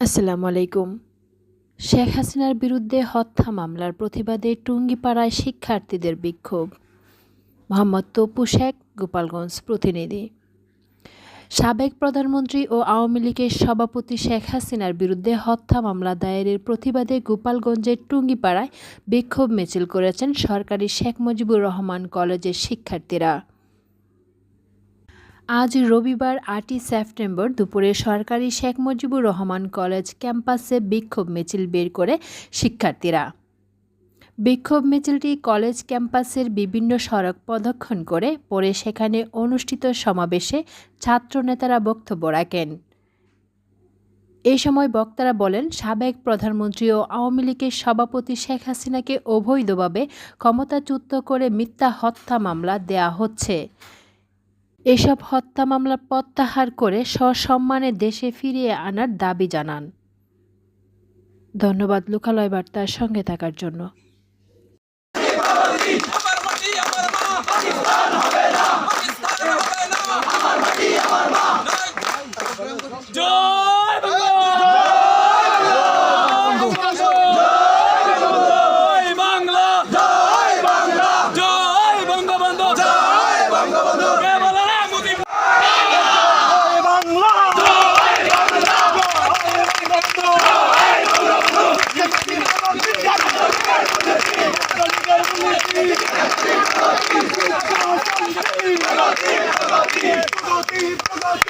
আসসালামু আলাইকুম। শেখ হাসিনার বিরুদ্ধে হত্যা মামলার প্রতিবাদে টুঙ্গিপাড়ায় শিক্ষার্থীদের বিক্ষোভ। মোহাম্মদ তপু শেখ, গোপালগঞ্জ প্রতিনিধি। সাবেক প্রধানমন্ত্রী ও আওয়ামী লীগের সভাপতি শেখ হাসিনার বিরুদ্ধে হত্যা মামলা দায়েরের প্রতিবাদে গোপালগঞ্জের টুঙ্গিপাড়ায় বিক্ষোভ মিছিল করেছেন সরকারি শেখ মুজিবুর রহমান কলেজের শিক্ষার্থীরা। আজ রবিবার আটই সেপ্টেম্বর দুপুরে সরকারি শেখ মুজিবুর রহমান কলেজ ক্যাম্পাসে বিক্ষোভ মিছিল বের করে শিক্ষার্থীরা। বিক্ষোভ মিছিলটি কলেজ ক্যাম্পাসের বিভিন্ন সড়ক প্রদক্ষণ করে পরে সেখানে অনুষ্ঠিত সমাবেশে ছাত্রনেতারা বক্তব্য রাখেন। এ সময় বক্তারা বলেন, সাবেক প্রধানমন্ত্রী ও আওয়ামী লীগের সভাপতি শেখ হাসিনাকে অবৈধভাবে ক্ষমতাচ্যুত করে মিথ্যা হত্যা মামলা দেয়া হচ্ছে। এসব হত্যা মামলা প্রত্যাহার করে সসম্মানে দেশে ফিরিয়ে আনার দাবি জানান। ধন্যবাদ লোকালয় বার্তার সঙ্গে থাকার জন্য। প্রগতি প্রগতি প্রগতি প্রগতি